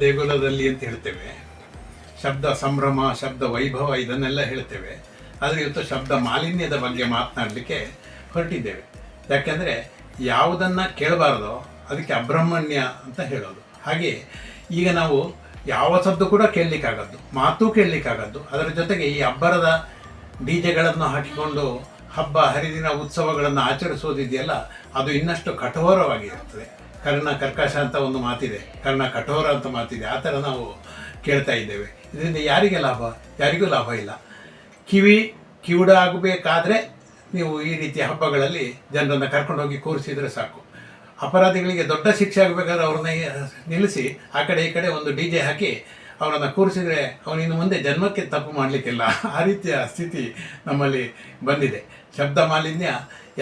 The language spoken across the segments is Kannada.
ದೇಗುಲದಲ್ಲಿ ಅಂತ ಹೇಳ್ತೇವೆ. ಶಬ್ದ ಸಂಭ್ರಮ, ಶಬ್ದ ವೈಭವ ಇದನ್ನೆಲ್ಲ ಹೇಳ್ತೇವೆ. ಆದರೆ ಇವತ್ತು ಶಬ್ದ ಮಾಲಿನ್ಯದ ಬಗ್ಗೆ ಮಾತನಾಡಲಿಕ್ಕೆ ಹೊರಟಿದ್ದೇವೆ. ಯಾಕೆಂದರೆ ಯಾವುದನ್ನು ಕೇಳಬಾರ್ದೋ ಅದಕ್ಕೆ ಅಬ್ರಹ್ಮಣ್ಯ ಅಂತ ಹೇಳೋದು. ಹಾಗೆ ಈಗ ನಾವು ಯಾವ ಸದ್ದು ಕೂಡ ಕೇಳಲಿಕ್ಕಾಗದ್ದು, ಮಾತು ಕೇಳಲಿಕ್ಕಾಗದ್ದು. ಅದರ ಜೊತೆಗೆ ಈ ಅಬ್ಬರದ ಬೀಜಗಳನ್ನು ಜೆಗಳನ್ನು ಹಾಕಿಕೊಂಡು ಹಬ್ಬ, ಹರಿದಿನ ಉತ್ಸವಗಳನ್ನು ಆಚರಿಸೋದಿದೆಯಲ್ಲ, ಅದು ಇನ್ನಷ್ಟು ಕಠೋರವಾಗಿರುತ್ತದೆ ಕರ್ಣ ಕರ್ಕಶ ಅಂತ ಒಂದು ಮಾತಿದೆ. ಕರ್ಣ ಕಠೋರ ಅಂತ ಮಾತಿದೆ. ಆ ಥರ ನಾವು ಕೇಳ್ತಾ ಇದ್ದೇವೆ. ಇದರಿಂದ ಯಾರಿಗೆ ಲಾಭ? ಯಾರಿಗೂ ಲಾಭ ಇಲ್ಲ. ಕಿವಿ ಕಿವುಡ ಆಗಬೇಕಾದ್ರೆ ನೀವು ಈ ರೀತಿಯ ಹಬ್ಬಗಳಲ್ಲಿ ಜನರನ್ನು ಕರ್ಕೊಂಡೋಗಿ ಕೂರಿಸಿದರೆ ಸಾಕು. ಅಪರಾಧಿಗಳಿಗೆ ದೊಡ್ಡ ಶಿಕ್ಷೆ ಆಗಬೇಕಾದ್ರೆ ಅವ್ರನ್ನ ನಿಲ್ಲಿಸಿ ಆ ಕಡೆ ಈ ಕಡೆ ಒಂದು ಡಿ ಜೆ ಹಾಕಿ ಅವರನ್ನು ಕೂರಿಸಿದ್ರೆ ಅವನಿನ್ನು ಮುಂದೆ ಜನ್ಮಕ್ಕೆ ತಪ್ಪು ಮಾಡಲಿಕ್ಕಿಲ್ಲ. ಆ ರೀತಿಯ ಸ್ಥಿತಿ ನಮ್ಮಲ್ಲಿ ಬಂದಿದೆ. ಶಬ್ದ ಮಾಲಿನ್ಯ,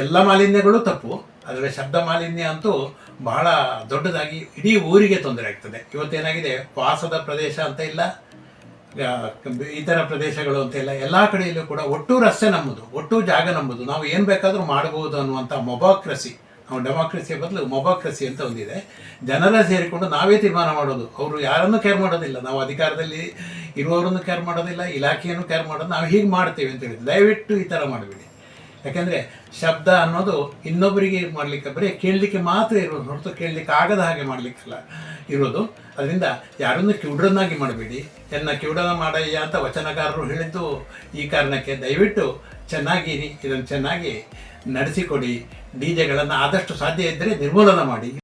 ಎಲ್ಲ ಮಾಲಿನ್ಯಗಳು ತಪ್ಪು. ಆದರೆ ಶಬ್ದ ಮಾಲಿನ್ಯ ಅಂತೂ ಬಹಳ ದೊಡ್ಡದಾಗಿ ಇಡೀ ಊರಿಗೆ ತೊಂದರೆ ಆಗ್ತದೆ. ಇವತ್ತೇನಾಗಿದೆ? ವಾಸದ ಪ್ರದೇಶ ಅಂತ ಇಲ್ಲ ಇತರ ಪ್ರದೇಶಗಳು ಅಂತ ಇಲ್ಲ, ಎಲ್ಲ ಕಡೆಯಲ್ಲೂ ಕೂಡ ಒಟ್ಟು ರಸ್ತೆ ನಮ್ಮದು, ಒಟ್ಟು ಜಾಗ ನಮ್ಮದು. ನಾವು ಏನು ಬೇಕಾದರೂ ಮಾಡಬಹುದು ಅನ್ನುವಂಥ ಮೊಬಾಕ್ರಸಿ. ನಾವು ಡೆಮಾಕ್ರಸಿಯ ಬದಲು ಮೊಬಾಕ್ರಸಿ ಅಂತ ಒಂದಿದೆ. ಜನರ ಸೇರಿಕೊಂಡು ನಾವೇ ತೀರ್ಮಾನ ಮಾಡೋದು. ಅವರು ಯಾರನ್ನು ಕೇರ್ ಮಾಡೋದಿಲ್ಲ. ನಾವು ಅಧಿಕಾರದಲ್ಲಿ ಇರುವವರನ್ನು ಕೇರ್ ಮಾಡೋದಿಲ್ಲ, ಇಲಾಖೆಯನ್ನು ಕೇರ್ ಮಾಡೋದು. ನಾವು ಹೀಗೆ ಮಾಡ್ತೇವೆ ಅಂತ ಹೇಳಿದ್ವಿ ದಯವಿಟ್ಟು ಈ ಥರ ಮಾಡಬೇಡಿ. ಯಾಕೆಂದರೆ ಶಬ್ದ ಅನ್ನೋದು ಇನ್ನೊಬ್ಬರಿಗೆ ಮಾಡಲಿಕ್ಕೆ ಬರೀ ಕೇಳಲಿಕ್ಕೆ ಮಾತ್ರ ಇರೋದು. ಹೊರತು ಕೇಳಲಿಕ್ಕೆ ಆಗದ ಹಾಗೆ ಮಾಡಲಿಕ್ಕಿಲ್ಲ ಇರೋದು. ಅದರಿಂದ ಯಾರನ್ನು ಕಿವುಡರನ್ನಾಗಿ ಮಾಡಬೇಡಿ. ಎನ್ನ ಕಿವುಡನ ಮಾಡಯ್ಯ ಅಂತ ವಚನಕಾರರು ಹೇಳಿದ್ದು ಈ ಕಾರಣಕ್ಕೆ ದಯವಿಟ್ಟು ಚೆನ್ನಾಗಿ ಇದನ್ನು ಚೆನ್ನಾಗಿ ನಡೆಸಿಕೊಡಿ. ಡಿ ಜೆಗಳನ್ನು ಆದಷ್ಟು ಸಾಧ್ಯ ಇದ್ದರೆ ನಿರ್ಮೂಲನ ಮಾಡಿ.